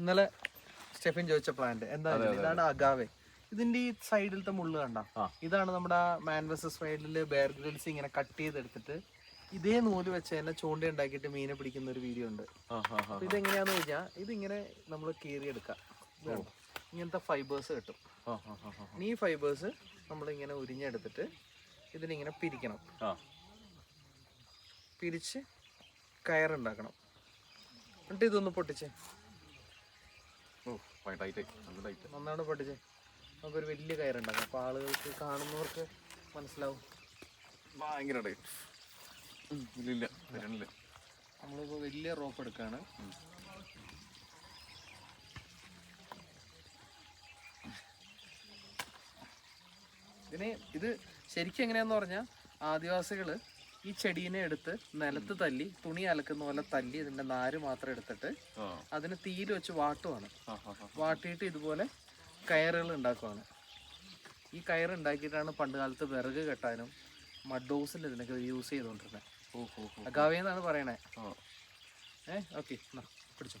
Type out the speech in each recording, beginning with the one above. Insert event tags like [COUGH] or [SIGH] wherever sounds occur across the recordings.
ഇന്നലെ സ്റ്റെഫിൻ ചോദിച്ച പ്ലാന്റ് എന്താ ഇതാണ് അഗാവെ ഇതിന്റെ ഈ സൈഡിലത്തെ മുള്ള് കണ്ട? ഇതാണ് നമ്മുടെ മാൻവസസ് സൈഡിൽ ബെയർ ഗ്രിൽസ് ഇങ്ങനെ കട്ട് ചെയ്തെടുത്തിട്ട് ഇതേ നൂൽ വെച്ച് തന്നെ ചൂണ്ട ഉണ്ടാക്കിയിട്ട് മീനെ പിടിക്കുന്ന ഒരു വീഡിയോ ഉണ്ട്. അപ്പൊ ഇതെങ്ങനെയാന്ന് കഴിഞ്ഞാൽ ഇതിങ്ങനെ നമ്മൾ കീറിയെടുക്കാം? ഇങ്ങനത്തെ ഫൈബേഴ്സ് കിട്ടും. ഈ ഫൈബേഴ്സ് നമ്മളിങ്ങനെ ഉരിഞ്ഞെടുത്തിട്ട് ഇതിനിങ്ങനെ പിരിക്കണം. പിരിച്ച് കയറുണ്ടാക്കണം. എന്നിട്ട് ഇതൊന്ന് പൊട്ടിച്ചേ. നന്നാണ് പഠിച്ചേ. നമുക്കൊരു വലിയ കയറുണ്ടാകും അപ്പോൾ ആളുകൾക്ക് കാണുന്നവർക്ക് മനസ്സിലാവും. ഭയങ്കര ഇല്ല വരണില്ല. നമ്മളിപ്പോൾ വലിയ റോപ്പ് എടുക്കുകയാണ് ഇതിന് ഇത് ശരിക്കും എങ്ങനെയാന്ന് പറഞ്ഞാൽ ആദിവാസികൾ ഈ ചെടീനെ എടുത്ത് നിലത്ത് തല്ലി തുണി അലക്കുന്ന പോലെ തല്ലി ഇതിന്റെ നാര് മാത്രം എടുത്തിട്ട് അതിന് തീയിൽ വെച്ച് വാട്ടുവാണ്. വാട്ടിയിട്ട് ഇതുപോലെ കയറുകൾ ഉണ്ടാക്കുവാണ്. ഈ കയർ ഉണ്ടാക്കിയിട്ടാണ് പണ്ട് കാലത്ത് വിറക് കെട്ടാനും മഡോസിൽ ഇതിനൊക്കെ യൂസ് ചെയ്തുകൊണ്ടിരുന്നത് അഗാവേന്നാണ് പറയണേ. ഏ ഓക്കെ പിടിച്ചോ.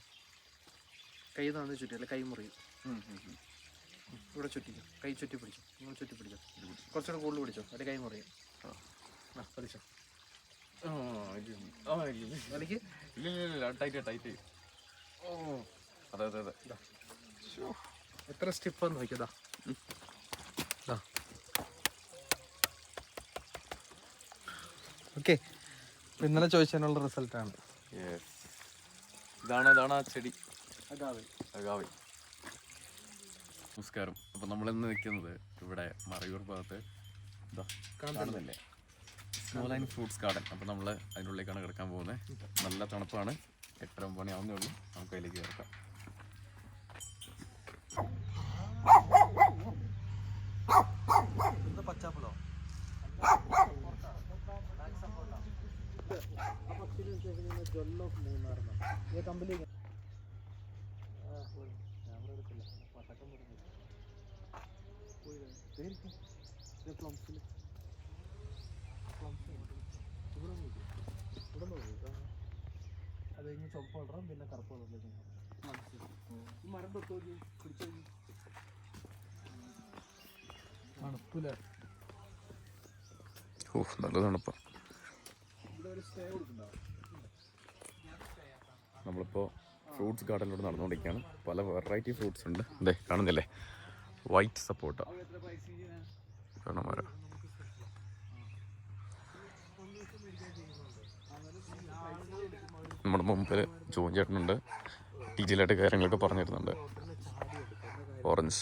കൈ തന്നെ ചുറ്റി അല്ലെ കൈ മുറിയും. ഇവിടെ ചുറ്റിക്കും. കൈ ചുറ്റി പിടിച്ചു. നിങ്ങൾ ചുറ്റി പിടിച്ചോ. കുറച്ചുകൂടെ കൂടുതൽ പിടിച്ചോ. അല്ലെ കൈ മുറിയും. ആ പിടിച്ചോ. എത്ര സ്റ്റിപ്പ് നോക്കിയതാ. ഓക്കെ. ഇന്നലെ ചോദിച്ചതിനുള്ള റിസൾട്ടാണ് ആണ്. ഇതാണ് ഇതാണ് ആ ചെടി. അഗാവേ. നമസ്കാരം. അപ്പൊ നമ്മൾ ഇന്ന് നിൽക്കുന്നത് ഇവിടെ മറയൂർ ഭാഗത്ത്. ഇതാ കാണുന്നില്ലേ? സ്മോൾ ആൻഡ് ഫ്രൂട്ട്സ് ഗാർഡൻ അപ്പോൾ നമ്മൾ അതിന്റെ ഉള്ളിലേക്കാണ് കിടക്കാൻ പോകുന്നത്. നല്ല തണുപ്പാണ്. എട്ടര മണിയാവുന്നേ മണി ആവുന്നേ ഉള്ളൂ. നമുക്ക് അതിലേക്ക് കിടക്കാം പച്ചാപ്പളോ? അത് കഴിഞ്ഞ് ചുവപ്പ് കളറും പിന്നെ കറുപ്പ് കളറിലേക്ക് മരം തൊട്ട് നോക്കി പിടിച്ചു തണുപ്പില്ല ഓ നല്ല തണുപ്പാണ് നമ്മളിപ്പോൾ ഫ്രൂട്ട്സ് ഗാർഡനിലൂടെ നടന്നുകൊണ്ടിരിക്കുകയാണ്. പല വെറൈറ്റി ഫ്രൂട്ട്സ് ഉണ്ട്. അതെ കാണുന്നില്ലേ? വൈറ്റ് സപ്പോർട്ട വരാം നമ്മുടെ മുമ്പിൽ ജോൺ ചേട്ടനുണ്ട്. ഡീറ്റെയിലായിട്ട് കാര്യങ്ങളൊക്കെ പറഞ്ഞു തരുന്നുണ്ട് ഓറഞ്ച്.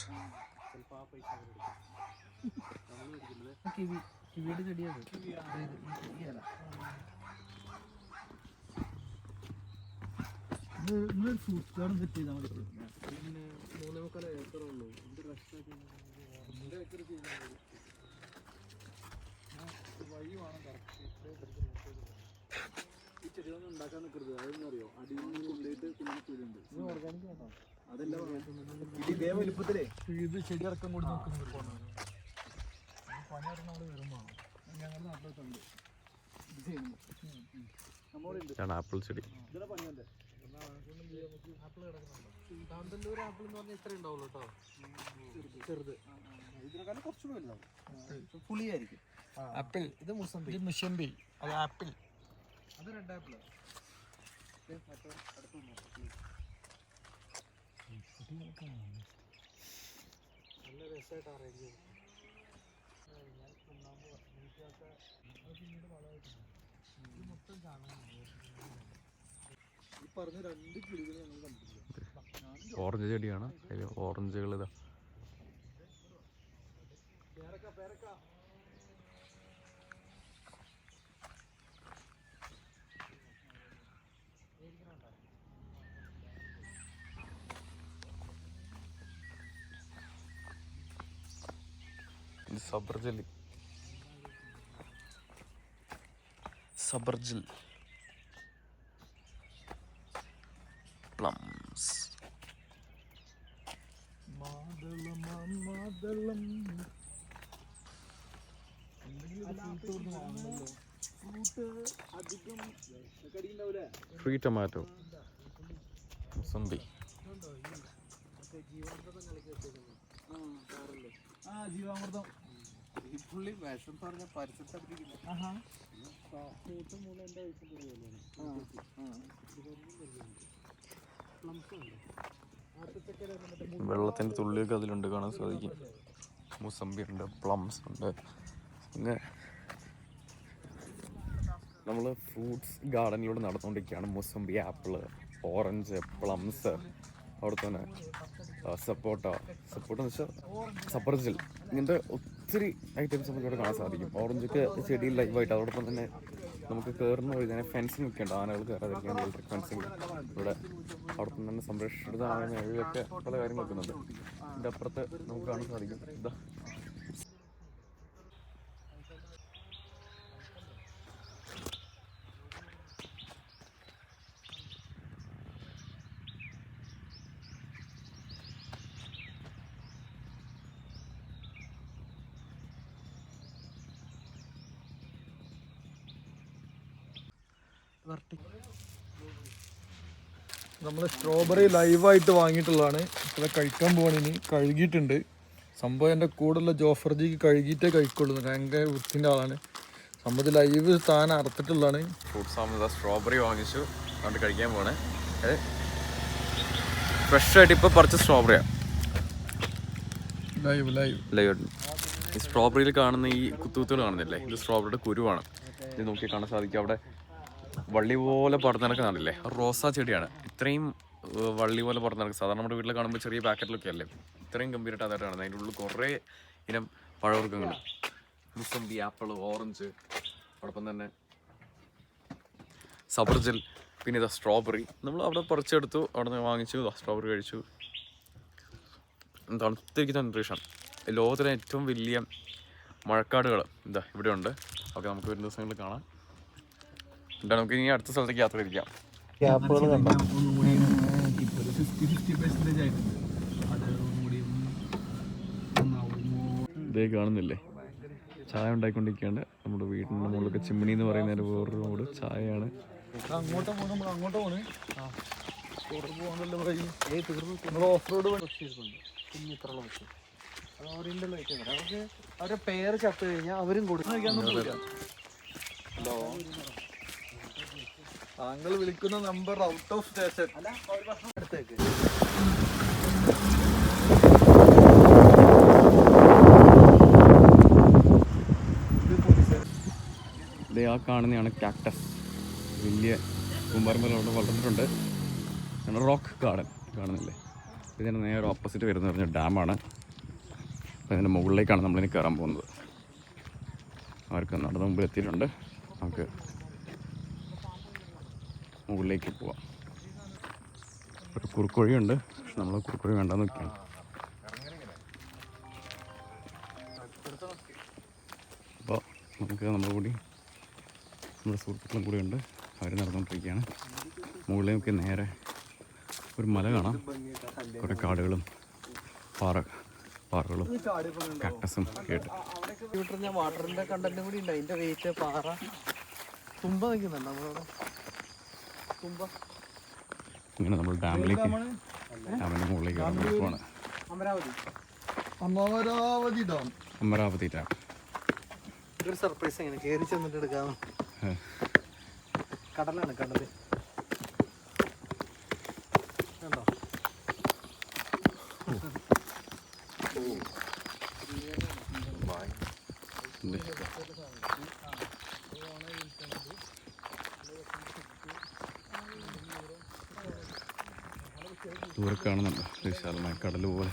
വഴി വേണം കറക്റ്റ് ഈ ചെടികളൊന്നും ഉണ്ടാക്കാൻ നിൽക്കരുത് അതൊന്നും അറിയോ? അടിയിൽ നിന്ന് കൊണ്ടുപോയിട്ട് പിന്നെ കുഴിയുണ്ട് ഓർഗാനിക് വേണോ അതല്ല ഇതേ വലുപ്പത്തിലേ? ഇത് ചെടിയടക്കം കൂടി നോക്കുന്നു പണി നമ്മൾ വരുമ്പോൾ ഞങ്ങളുടെ നാട്ടിലൊക്കെ ഉണ്ട് ഇത് ആപ്പിൾ ചെടി. ആപ്പിൾ ഇത് ആപ്പിൾ കിടക്കുന്നുണ്ടോ അത് ആപ്പിൾ. ഇത് മൊത്തം അത് ആപ്പിൾ നല്ല ഈ പറഞ്ഞ രണ്ട് കിളികൾ ഞങ്ങൾ കണ്ടിട്ടില്ല. ഓറഞ്ച് ചെടിയാണ്? അതിൽ ഓറഞ്ചുകൾ ഇതാ. പേരക്ക പേരക്ക. സബർജലി സബർജിൽ പ്ലംസ്. ഫ്രീ ടൊമാറ്റോ ആ ജീവാമൃതം. ഈ പുള്ളി വിഷം പറഞ്ഞ പരിസരത്തടിക്കില്ല വെള്ളത്തിന്റെ തുള്ളിയൊക്കെ അതിലുണ്ട് കാണാൻ സാധിക്കും. മുസമ്പി ഉണ്ട് പ്ലംസ് ഉണ്ട്. പിന്നെ നമ്മൾ ഫ്രൂട്ട്സ് ഗാർഡനിലൂടെ നടന്നുകൊണ്ടിരിക്കുകയാണ്. മുസമ്പി ആപ്പിൾ ഓറഞ്ച് പ്ലംസ് അവിടെ തന്നെ സപ്പോട്ട. സപ്പോട്ട എന്ന് വെച്ചാൽ സപ്പർജിൽ ഇങ്ങനത്തെ ഒത്തിരി ഐറ്റംസ് നമുക്ക് ഇവിടെ കാണാൻ സാധിക്കും. ഓറഞ്ചൊക്കെ ചെടിയിൽ ലൈവായിട്ട് അതോടൊപ്പം തന്നെ നമുക്ക് കയറുന്ന വഴി തന്നെ ഫെൻസിങ് ഒക്കെ ഉണ്ട്. ആനകൾ കയറാതിരിക്കാൻ ഇലക്ട്രിക് ഫെൻസിങ് ഇവിടെ അവിടെ തന്നെ സംരക്ഷിത മേഖലയൊക്കെ പല കാര്യങ്ങളൊക്കെ ഉണ്ട് ഇതിന്റെ അപ്പുറത്ത് നമുക്ക് കാണാൻ സാധിക്കും. ഇതാ. നമ്മൾ സ്ട്രോബെറി ലൈവായിട്ട് വാങ്ങിയിട്ടുള്ളതാണ്. ഇവിടെ കഴിക്കാൻ പോവാണിനി കഴുകിയിട്ടുണ്ട്. സംഭവം എന്റെ കൂടെയുള്ള ജോഫർജിക്ക് കഴുകിയിട്ടേ കഴിക്കുള്ളൂ. ഭയങ്കര വൃത്തിന്റെ ആളാണ്. സംഭവത്തിൽ ലൈവ് താൻ അറുത്തിട്ടുള്ളതാണ്. ഫ്രൂട്ട്സ് ആകുമ്പോൾ സ്ട്രോബെറി വാങ്ങിച്ചു. അതുകൊണ്ട് കഴിക്കാൻ പോണേ ഫ്രഷ് ആയിട്ട് ഇപ്പോൾ പറിച്ച സ്ട്രോബെറിയാണ് ലൈവ് ലൈവ് ലൈവ് ഈ സ്ട്രോബെറിയിൽ കാണുന്ന ഈ കുത്തുകുത്തുകൾ കാണുന്നില്ലേ? ഇത് സ്ട്രോബെറിയുടെ കുരുവാണ്. ഇത് നോക്കി കാണാൻ സാധിക്കും. അവിടെ വള്ളി പോലെ പടർന്നു നടക്കുന്നില്ലേ റോസാ ചെടിയാണ്. ഇത്രയും വള്ളി പോലെ പുറത്ത് നടക്കും സാധാരണ നമ്മുടെ വീട്ടിൽ കാണുമ്പോൾ ചെറിയ പാക്കറ്റിലൊക്കെ അല്ലേ? ഇത്രയും ഗംഭീരമായിട്ട് അതായിട്ട് കാണുന്നത് അതിന്റെ ഉള്ളിൽ കുറേ ഇനം പഴവർഗങ്ങൾ. മുസമ്പി ആപ്പിൾ ഓറഞ്ച് അതോടൊപ്പം തന്നെ സബർജൽ പിന്നെ ഇതാ സ്ട്രോബെറി. നമ്മൾ അവിടെ പറിച്ചെടുത്തു. അവിടെ നിന്ന് വാങ്ങിച്ചു സ്ട്രോബെറി കഴിച്ചു. തണുത്തിരിക്കുന്ന അന്തരീക്ഷം ലോകത്തിലെ ഏറ്റവും വലിയ മഴക്കാടുകൾ ഇതാ ഇവിടെ ഉണ്ട് ഓക്കെ നമുക്ക് വരും ദിവസങ്ങളിൽ കാണാം. എന്താ നമുക്ക് ഇനി അടുത്ത സ്ഥലത്തേക്ക് യാത്ര തിരിക്കാം. ക്യാപ്പുകൾ കണ്ടോ? ഇതേ കാണുന്നില്ലേ? ചായ ഉണ്ടായിക്കൊണ്ടിരിക്കുകയാണ്. നമ്മുടെ വീടിന്റെ മുകളിലൊക്കെ ചിമ്മിണി എന്ന് പറയുന്ന ഒരു വേറൊരു റോഡ്. ചായയാണ്. അങ്ങോട്ട് നമ്മൾ ഓഫ് റോഡ് അവരുടെ പേര് ചത്തു കഴിഞ്ഞാൽ അവരും കൊടുക്കും. ഹലോ. താങ്കൾ വിളിക്കുന്ന നമ്പർ ഔട്ട് ഓഫ് സ്റ്റേഷൻ അടുത്തേക്ക് ഇതേ ആ കാണുന്നതാണ് കാക്ടസ് വലിയ കുമ്പാരമ്പലോട്ട് വളർന്നിട്ടുണ്ട്. ആണ് റോക്ക് ഗാർഡൻ കാണുന്നില്ലേ? ഇതിന് നേരെ ഓപ്പോസിറ്റ് വരുന്ന പറഞ്ഞ ഡാമാണ്. അപ്പോൾ ഇതിന്റെ മുകളിലേക്കാണ് നമ്മളിനി കയറാൻ പോകുന്നത്. അവർക്ക് നടന്ന മുമ്പിൽ എത്തിയിട്ടുണ്ട്. നമുക്ക് മുകളിലേക്ക് പോവാം. ഒരു കുറുക്കുഴിയുണ്ട്. പക്ഷെ നമ്മൾ കുറുക്കുഴി വേണ്ടെന്ന് വെക്കുകയാണ് അപ്പോൾ നമുക്ക് നമ്മുടെ കൂടി നമ്മുടെ സുഹൃത്തുക്കളും കൂടി ഉണ്ട്. അവർ നടന്നുകൊണ്ടിരിക്കുകയാണ് മുകളിലേക്ക് നേരെ ഒരു മല കാണാം. കുറേ കാടുകളും പാറ പാറകളും മീറ്റർ ഞാൻ വാട്ടറിന്റെ കണ്ടന്റും കൂടി ഉണ്ട്. അതിന്റെ വെയിറ്റ് പാറ. തുമ്പ നിൽക്കുന്നുണ്ട് നമ്മളവിടെ? ഇങ്ങനെ നമ്മൾ ഡാമിലേക്ക് ഡാമിന്റെ മുകളിലേക്ക് പോവാണ്. അമരാവതി. അമരാവതി ഡാം. അമരാവതി ഡാം. ഒരു സർപ്രൈസ് എങ്ങനെ കയറി ചെന്നിട്ട് എടുക്കാം കടലാണ് കടൽ കണ്ടോ ഉണ്ട്. ദൂരെ കാണുന്നുണ്ട് വിശാലമായ കടൽ പോലെ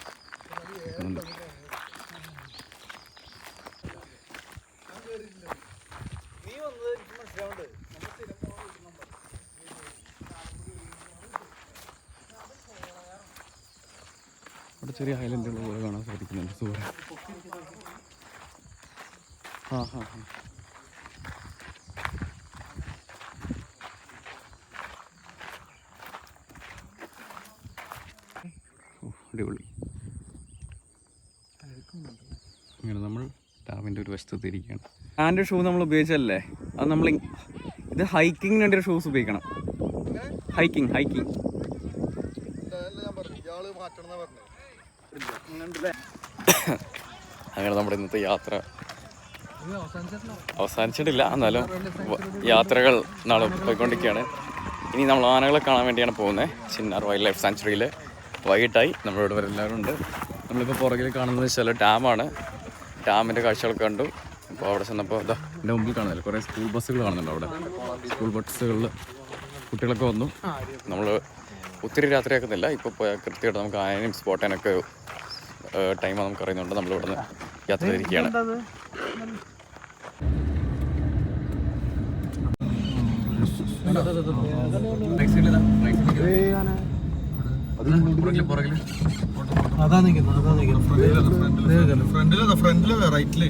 അവിടെ ചെറിയ ഹൈലൻഡുകൾ പോലെ കാണാൻ സാധിക്കുന്നുണ്ട്. ദൂരെ ആ ഹാ ഹാ ഓ, അടിപൊളി ഇങ്ങനെ നമ്മൾ ഒരു ആന്റെ ഷൂ നമ്മൾ ഉപയോഗിച്ചല്ലേ അത് നമ്മൾ ഇത് ഹൈക്കിങ്ങിന് വേണ്ടി ഒരു ഷൂസ് ഉപയോഗിക്കണം. Hiking hiking. അങ്ങനെ നമ്മുടെ ഇന്നത്തെ യാത്ര. അവസാനിച്ചിട്ടില്ല എന്നാലും യാത്രകൾ നാളെ പോയിക്കൊണ്ടിരിക്കുകയാണ്. ഇനി നമ്മൾ ആനകളെ കാണാൻ വേണ്ടിയാണ് പോകുന്നത്. ചിന്നാർ വൈൽഡ് ലൈഫ് സാങ്ച്വറിയിൽ വൈകിട്ടായി നമ്മളിവിടെ വരെ എല്ലാവരും ഉണ്ട്. നമ്മളിപ്പോൾ പുറകിൽ കാണുന്നത് ചില ഡാമാണ്. ഡാമിന്റെ കാഴ്ചകളൊക്കെ കണ്ടു. അപ്പോൾ അവിടെ ചെന്നപ്പോൾ ഇതാ എന്റെ മുമ്പിൽ കാണുന്നില്ല? കുറേ സ്കൂൾ ബസ്സുകൾ കാണുന്നുണ്ട് അവിടെ. സ്കൂൾ ബസ്സുകളിൽ കുട്ടികളൊക്കെ വന്നു. നമ്മൾ ഒത്തിരി രാത്രിയാക്കുന്നില്ല. ഇപ്പോൾ പോയാൽ കൃത്യമായിട്ട് നമുക്ക് ആനയും സ്പോട്ടാനൊക്കെ ടൈം നമുക്ക് അറിയുന്നുണ്ട്. നമ്മൾ ഇവിടെ നിന്ന് യാത്ര തിരിക്കുകയാണ് അതാ നിൽക്കുന്നത് അതാ നിൽക്കുന്നത് റൈറ്റിൽ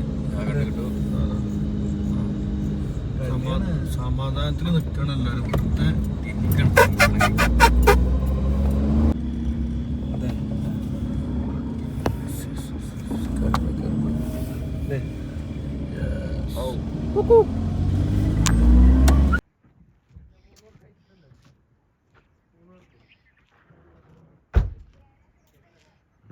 സമാധാനത്തിൽ നിൽക്കണം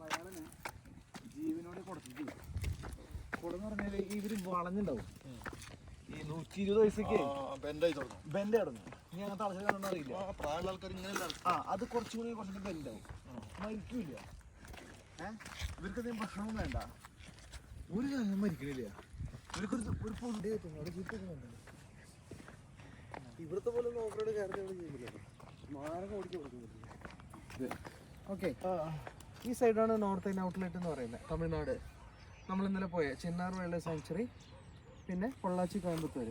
ചന്ദ്ര- ജീവനോടെ കൊടുത്തിട്ട് കൊടുന്ന് പറഞ്ഞാൽ ഇവർ വളഞ്ഞുണ്ടാവും ഈ നൂറ്റി ഇരുപത് വയസ്സൊക്കെ ബെൻഡ് കിടന്നു ഇനി അങ്ങനെ ആൾക്കാർ അറിയില്ല ആ അത് കുറച്ചുകൂടി കുറച്ചുകൂടി ബെൻഡാവും മരിക്കൂല ഇവർക്ക് എന്തെങ്കിലും ഭക്ഷണവും വേണ്ട. ഒരു കാര്യം മരിക്കണില്ല. ഇവർക്കൊരു ഒരു കിട്ടുന്നു അവിടെ കിട്ടുന്നുണ്ട് ഇവിടുത്തെ പോലെ ഓഫ് റോഡ് കയറി ചെയ്യുന്നില്ല മാരകം ഓടിക്കാൻ ഓക്കെ. ഈ സൈഡാണ് നോർത്ത് ഇന്ത്യൻ ഔട്ട്ലെറ്റ് എന്ന് പറയുന്നത് തമിഴ്നാട്. നമ്മൾ ഇന്നലെ പോയ ചിന്നാർ വൈൽഡ് സാങ്ച്വറി പിന്നെ പൊള്ളാച്ചി കോയമ്പത്തൂർ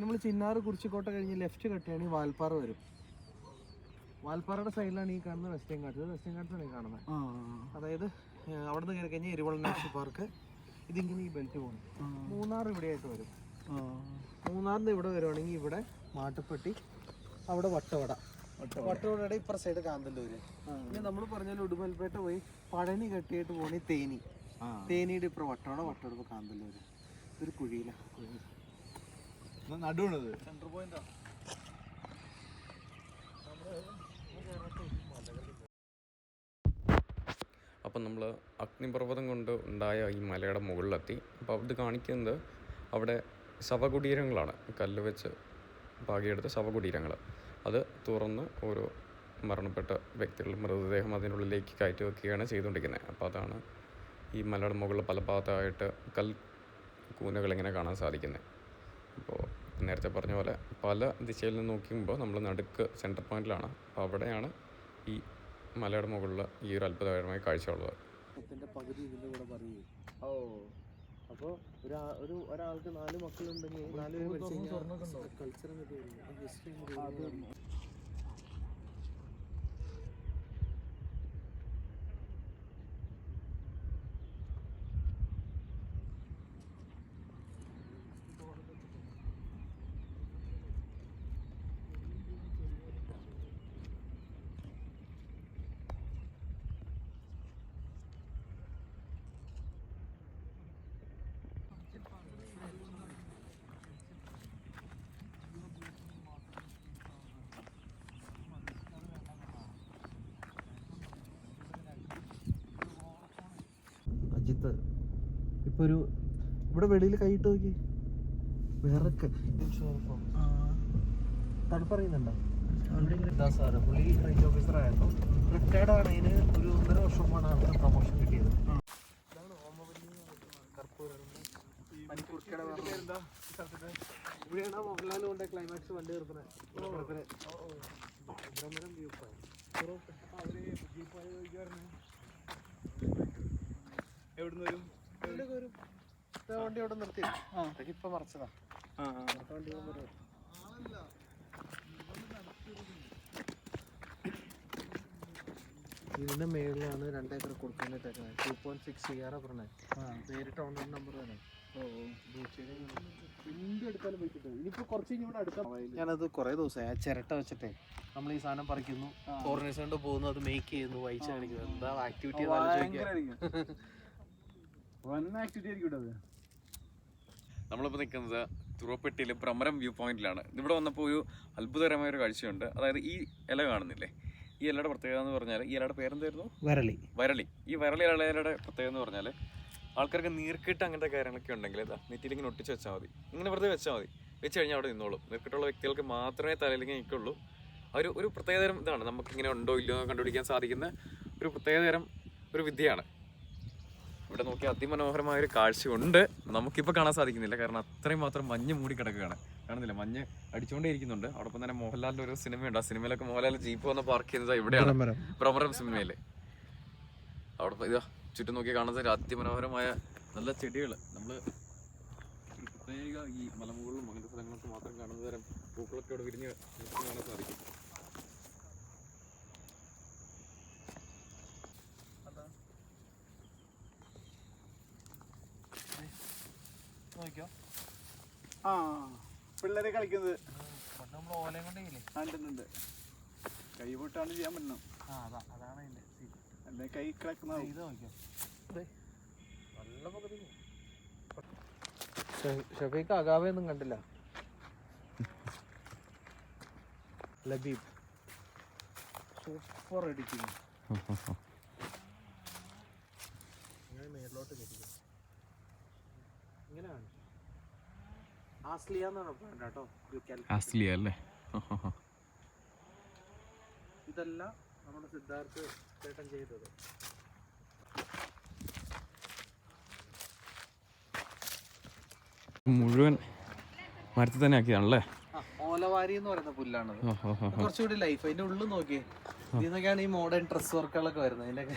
നമ്മൾ ചിന്നാർ കുറിച്ചിക്കോട്ട കഴിഞ്ഞ് ലെഫ്റ്റ് കട്ടിയാണെങ്കിൽ വാൽപ്പാറ വരും. വാൽപ്പാറയുടെ സൈഡിലാണ് ഈ കാണുന്നത് വെസ്റ്റേൺ കാട്ട് വെസ്റ്റേൺ കാട്ടാണ് ഈ കാണുന്നത്. അതായത് അവിടെ നിന്ന് കയറി കഴിഞ്ഞാൽ എരിവളം നാഷണൽ പാർക്ക്. ഇതിങ്ങനെ ഈ ബെൽറ്റ് പോകും മൂന്നാർ ഇവിടെയായിട്ട് വരും. മൂന്നാറിന് ഇവിടെ വരുവാണെങ്കിൽ ഇവിടെ മാട്ടുപ്പെട്ടി അവിടെ വട്ടവട. വട്ടവടയുടെ ഇപ്പുറ സൈഡ് കാന്തല്ലൂര്. പിന്നെ നമ്മൾ പറഞ്ഞാൽ ഉടുമൽപേട്ട പോയി പഴനി കെട്ടിയിട്ട് പോണി തേനി. തേനിയുടെ ഇപ്പുറം വട്ടവട വട്ടവട കാന്തല്ലൂര്. ഒരു കുഴിയിലാണ് നടുവണത്. സെൻട്രൽ പോയിന്റാ അപ്പം നമ്മൾ അഗ്നിപർവതം കൊണ്ട് ഉണ്ടായ ഈ മലയുടെ മുകളിലെത്തി. അപ്പോൾ അത് കാണിക്കുന്നത് അവിടെ ശവകുടീരങ്ങളാണ്. കല്ല് വെച്ച് പാകിയെടുത്ത ശവകുടീരങ്ങൾ. അത് തുറന്ന് ഓരോ മരണപ്പെട്ട വ്യക്തികളുടെ മൃതദേഹം അതിനുള്ളിലേക്ക് കയറ്റി വെക്കുകയാണ് ചെയ്തുകൊണ്ടിരിക്കുന്നത്. അപ്പോൾ അതാണ് ഈ മലയുടെ മുകളിൽ പല ഭാഗത്തായിട്ട് കൽ കൂനകൾ ഇങ്ങനെ കാണാൻ സാധിക്കുന്നത്. അപ്പോൾ നേരത്തെ പറഞ്ഞ പോലെ പല ദിശയിൽ നിന്ന് നോക്കുമ്പോൾ നമ്മൾ നടുക്ക് സെന്റർ പോയിന്റിലാണ് അപ്പോൾ അവിടെയാണ് ഈ മലയുടെ മുകളിൽ ഈ ഒരു അത്ഭുതകരമായ കാഴ്ചയുള്ളത് ഇതിന്റെ പകുതി ഇതിന്റെ കൂടെ പറയൂ. ഓ. അപ്പോൾ ഒരു ഒരു ഒരാൾക്ക് നാല് മക്കളുണ്ടെങ്കിൽ നാല് പേര് കഴിഞ്ഞാൽ കൾച്ചർ ഹിസ്റ്ററി അജിത്ത് ഇപ്പൊ ഒരു ഇവിടെ വെളിയിൽ കൈയിട്ട് നോക്കി വിറക്ക്. ഒരു ഒന്നര വർഷം ഇവിടെയാണ് മോഹൻലാൽ കൊണ്ട് ക്ലൈമാക്സ് വണ്ടി നിർത്തുന്നത് എവിടുന്ന് വരും? വണ്ടി അവിടെ നിർത്തി ഇപ്പൊ മറച്ചതാ. വണ്ടി ഇതിന്റെ മേളിലാണ് രണ്ടേക്കർ കൊടുക്കാനായിട്ടേക്കുന്നത് two point six C R പറഞ്ഞത് നേരിട്ട് ഓൺലൈൻ നമ്പർ തന്നെ ഞാനത് കുറെ ദിവസമായി ആ ചിരട്ട വെച്ചിട്ടേ നമ്മൾ ഈ സാധനം പറിക്കുന്നു. ഫോറിനേഴ്സ് കൊണ്ട് പോകുന്നു. അത് മേക്ക് ചെയ്യുന്നു. വായിച്ചു കാണിക്കുന്നു. എന്താ ആക്ടിവിറ്റി [LAUGHS] വൻ ആക്ടിവിറ്റി ആയിരിക്കും അത് നമ്മളിപ്പോൾ നിൽക്കുന്നത് തുറപ്പെട്ടിയിലെ ഭ്രമരം വ്യൂ പോയിന്റിലാണ്. ഇവിടെ വന്നപ്പോൾ ഒരു അത്ഭുതകരമായ ഒരു കാഴ്ചയുണ്ട്. അതായത് ഈ ഇല കാണുന്നില്ലേ? ഈ ഇലയുടെ പ്രത്യേകത എന്ന് പറഞ്ഞാൽ ഈ ഇലയുടെ പേരെന്തായിരുന്നു? വരളി. വരളി. ഈ വരളി ഇലയുടെ പ്രത്യേകത എന്ന് പറഞ്ഞാൽ ആൾക്കാർക്ക് നീർക്കിട്ട് അങ്ങനത്തെ കാര്യങ്ങളൊക്കെ ഉണ്ടെങ്കിൽ ഇതാ നെറ്റിയിൽ ഇങ്ങനെ ഒട്ടിച്ച് വെച്ചാൽ മതി. ഇങ്ങനെ വെറുതെ വെച്ചാൽ മതി. വെച്ച് കഴിഞ്ഞാൽ അവിടെ നിന്നോളും. നീർക്കെട്ടുള്ള വ്യക്തികൾക്ക് മാത്രമേ തലയിലേക്ക് നിൽക്കുള്ളൂ ഒരു ഒരു പ്രത്യേകതരം ഇതാണ്. നമുക്ക് ഇങ്ങനെ ഉണ്ടോ ഇല്ലയോ എന്ന് കണ്ടുപിടിക്കാൻ സാധിക്കുന്ന ഒരു പ്രത്യേകതരം ഒരു വിദ്യയാണ്. ഇവിടെ നോക്കി അതിമനോഹരമായ ഒരു കാഴ്ചയുണ്ട്. നമുക്കിപ്പോൾ കാണാൻ സാധിക്കുന്നില്ല. കാരണം അത്രയും മാത്രം മഞ്ഞ് മൂടി കിടക്കുകയാണ്. കാണുന്നില്ല? മഞ്ഞ് അടിച്ചുകൊണ്ടേ ഇരിക്കുന്നുണ്ട്. തന്നെ മോഹൻലാലിന്റെ ഒരു സിനിമയുണ്ട്. ആ സിനിമയിലൊക്കെ മോഹൻലാൽ ജീപ്പ് വന്ന് പാർക്ക് ചെയ്യുന്നത് ഇവിടെയാണ്. ഭ്രമരം സിനിമയിൽ. അവിടെ ഇതാ ചുറ്റും നോക്കി കാണുന്നത് അതിമനോഹരമായ നല്ല ചെടികൾ നമ്മൾ പ്രത്യേക ഈ മലമുകളിലും അങ്ങനത്തെ സ്ഥലങ്ങളൊക്കെ മാത്രം കാണുന്ന തരം പൂക്കളൊക്കെ ഇവിടെ വിരിഞ്ഞ് കാണാൻ സാധിക്കും നോക്കിയോ ആ പിള്ളേരെ കളിക്കുന്നത്. പണ്ട് നമ്മൾ ഓലയും കൊണ്ടേയില്ലേ കണ്ടിട്ടുണ്ട്. കൈ പൊട്ടാണ് ചെയ്യാൻ പറ്റണം. ആ അതാ അതാണ് അതിന്റെ secret. അല്ലെ കൈ കിടക്കുന്ന ഇത് നോക്കിയോ നല്ല പകുതി. ഷഫീക്ക് ഒന്നും കണ്ടില്ല. ലബീബ്. സൂപ്പർ അടിക്കുന്നു മേളിലോട്ട് കയറ്റിക്കോ ആസ്ലിയ എന്നാണ് പറഞ്ഞത് കേട്ടോ? ആസ്ലിയ അല്ലേ? ഇതല്ല നമ്മുടെ സിദ്ധാർത്ഥ് ചേട്ടൻ ചെയ്തത്. മുഴുവൻ മരത്തിൽ തന്നെ ആക്കിയാണല്ലേ ഓലവാരി എന്ന് പറയുന്ന പുല്ലാണ് കുറച്ചുകൂടി ലൈഫ് അതിന്റെ ഉള്ളു നോക്കിയേ ഇതിന്നൊക്കെയാണ് ഈ മോഡേൺ ഡ്രസ് വർക്കുകളൊക്കെ വരുന്നത്. അതിന്റെ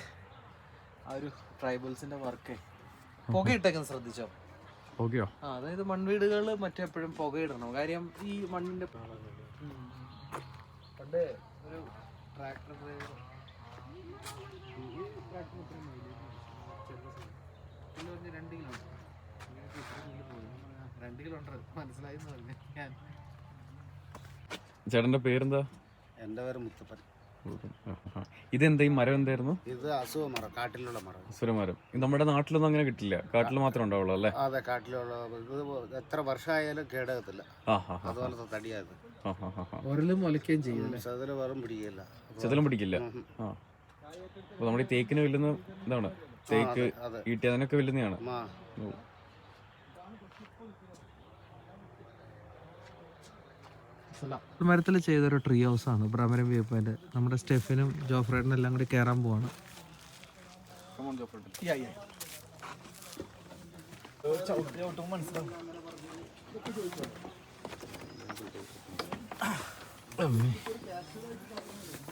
ആ ഒരു ട്രൈബൽസിന്റെ വർക്ക് പുക ഇട്ടേക്കാൻ ശ്രദ്ധിച്ചോ? ആ അതായത് മൺവീടുകൾ മറ്റെപ്പോഴും പുകയിടണം. കാര്യം ഈ മണ്ണിന്റെ. പണ്ട് ഒരു ട്രാക്ടർ ഡ്രൈവർ രണ്ട് കിലോ രണ്ട് കിലോ മനസ്സിലായി ഞാൻ. ചേട്ടന്റെ പേരെന്താ? എന്റെ പേര് മുത്തപ്പൻ. ഇതെന്താ ഈ മരം എന്തായിരുന്നു? ഇത് അസുഖ മരം കാട്ടിലുള്ള മരം. അസുരമരം ഇത് നമ്മുടെ നാട്ടിലൊന്നും അങ്ങനെ കിട്ടില്ല. കാട്ടിൽ മാത്രമേ ഉണ്ടാവുള്ളൂ അല്ലേ? അതെ കാട്ടിലുള്ള ഇത് എത്ര വർഷമായാലും കേടകത്തില്ല. അതുപോലത്തെ തടിയാത് മുലയ്ക്കുകയും ചതുര വെറും പിടിക്കില്ല? ചെതലും പിടിക്കില്ല ആ. അപ്പൊ നമ്മുടെ ഈ തേക്കിന് വെല്ലുന്ന ഇതാണ്. തേക്ക് ഈട്ടിയതിനൊക്കെ ഈട്ടി അതിനൊക്കെ വെല്ലുന്നതാണ് ആ ഓ. മരത്തിൽ ചെയ്തൊരു ട്രീ ഹൗസ് ആണ് ഭ്രമരം വ്യൂ പോയിന്റ് നമ്മുടെ സ്റ്റെഫിനും ജോഫ്രേഡിനും എല്ലാം കൂടി കയറാൻ പോവാണ്.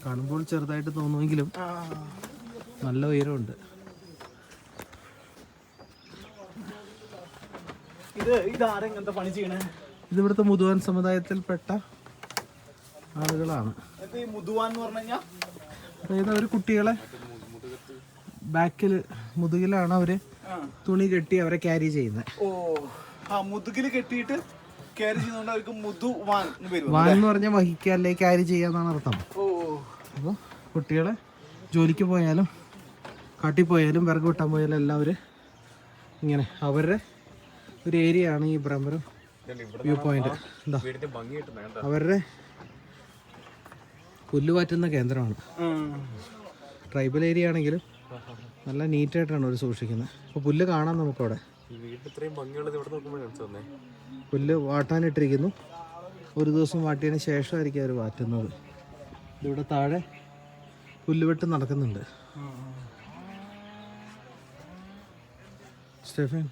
കാണുമ്പോൾ ചെറുതായിട്ട് തോന്നുമെങ്കിലും നല്ല ഉയരമുണ്ട്. ഇത് ഇതാരെങ്ങനത്തെ പണി ചെയ്യണേ? ഇത് ഇവിടുത്തെ മുതുവൻ സമുദായത്തിൽപ്പെട്ട ആളുകളാണ്. ഇത് മുതുവാൻ എന്ന് പറഞ്ഞു കഴിഞ്ഞാൽ അതായത് അവർ കുട്ടികളെ ബാക്കിൽ മുതുകിലാണ് അവർ തുണി കെട്ടി അവരെ ക്യാരി ചെയ്യുന്നത് ഓ ആ മുതുകിൽ കെട്ടിയിട്ട് ക്യാരി ചെയ്യുന്നതുകൊണ്ട് അവർക്ക് മുതുവാൻ എന്ന് പേര് വാൻ എന്ന് പറഞ്ഞാൽ വഹിക്കുക അല്ലെ ക്യാരി ചെയ്യാന്നാണ് അർത്ഥം. ഓ. അപ്പോൾ കുട്ടികളെ ജോലിക്ക് പോയാലും കാട്ടി പോയാലും വിറക് വെട്ടാൻ പോയാലും എല്ലാവരും ഇങ്ങനെ അവരുടെ ഒരു ഏരിയ ആണ് ഈ ബ്രഹ്മരം വ്യൂ പോയിന്റ് എന്താ അവരുടെ പുല്ല് പാറ്റുന്ന കേന്ദ്രമാണ്. ട്രൈബൽ ഏരിയ ആണെങ്കിലും നല്ല നീറ്റായിട്ടാണ് അവർ സൂക്ഷിക്കുന്നത്. അപ്പോൾ പുല്ല് കാണാം നമുക്കവിടെ. പുല്ല് വാട്ടാനിട്ടിരിക്കുന്നു. ഒരു ദിവസം വാട്ടിയതിന് ശേഷമായിരിക്കും അവർ വാറ്റുന്നത്. ഇവിടെ താഴെ പുല്ലുവെട്ട് നടക്കുന്നുണ്ട്. സ്റ്റെഫൻ.